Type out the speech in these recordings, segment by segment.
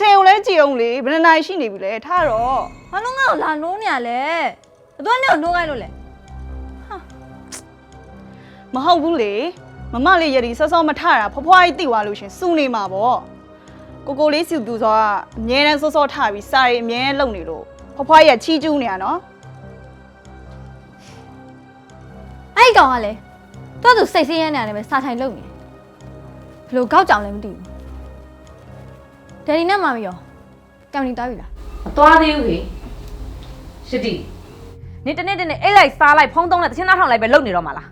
ချိန်ကိုလည်းကြည်အောင်လေဘယ်နှစ်နိုင်ရှိနေပြီလဲထားတော့ဘာလို့ငါ့ကိုလာနိုးနေရလဲဘယ်သူကနဲ့ကိုနိုးခိုင်းလို့လဲမဟုတ်ဘူးလေမမလေးရည်စောစောမထတာဖွားဖွားကြီးတိသွားလို့ရှရင်စူနေမှာပေါ့ကိုကိုလေးစီသူဆိုကအမြဲတမ်းစောစောထပြီးစာရီအမြဲလုံနေလို့ဖွားဖွားကြီးကချီးကျူးနေရနော်အဲ့ဒီကောင်ကလည်းသူ့သူစိတ်ဆင်းရဲနေရတယ်ပဲစာထိုင်လုပ်နေတယ်ဘလို့ကောက်ကြောင်လည်းမသိဘူး ဒယ်ဒီနဲ့မမရောကံမီတားပြီလားမသွားသေးဘူးဟေရှစ်တီနေတနေ့တနေ့အိတ်လိုက်စားလိုက်ဖုံးသုံးလိုက်တချင်းသားထောင်လိုက်ပဲလုပ်နေတော့မှာလား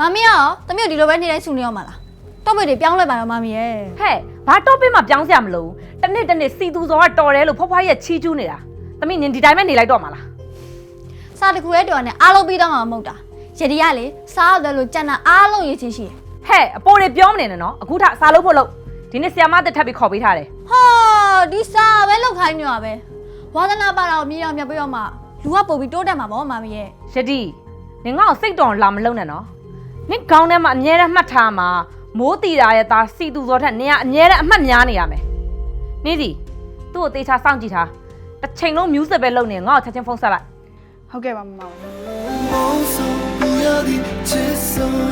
မမီရောတမီးတို့ဒီလိုပဲနေတိုင်းဆူနေရမှာလားတော့ဘယ်တွေပြောင်းလဲပါတော့မမီရဲ့ဟဲ့ဘာ topic မှပြောင်းစရာမလိုဘူးတနေ့တနေ့စီသူစောကတော်တယ်လို့ဖွားဖွားရဲ့ချီးကျူးနေတာသမီးနင်ဒီတိုင်းပဲနေလိုက်တော့မှာလားစာတစ်ခုရဲ့တော်နဲ့အားလုံးပြီးတော့မှာမဟုတ်တာရဒီကလေစားရတယ်လို့ကြံတာအားလုံးရေးချင်းရှိတယ်ဟဲ့အပေါ်တွေပြောမနေနဲ့နော်အခုထစားလို့ဖို့လို့ ဒီနေ့ဆီယာမတက်ထပ်ပြီးခေါ်ပေးထားတယ်ဟာဒီစာပဲလောက်ခိုင်းနေတာပဲဝါသနာပါတာကိုမြေအောင်မြတ်ပြတော့မှလူကပုံပြီးတိုးတက်မှာပေါ့မမရဲ့ယတိနင်ငါ့ကိုစိတ်တော်လာမလုံနဲ့နော်နင်ခေါင်းထဲမှာအမြဲတမ်းမှတ်ထားမှာမိုးတီတာရဲ့သားစီသူစောထက်နင်ကအမြဲတမ်းအမှတ်များနေရမယ်နင်စီသူ့ကိုတေချာစောင့်ကြည့်ထားတစ်ချိန်လုံး music ပဲလုပ်နေငါ့ကိုချက်ချင်းဖုန်းဆက်လိုက်ဟုတ်ကဲ့ပါမမ Monzo, io di ci sono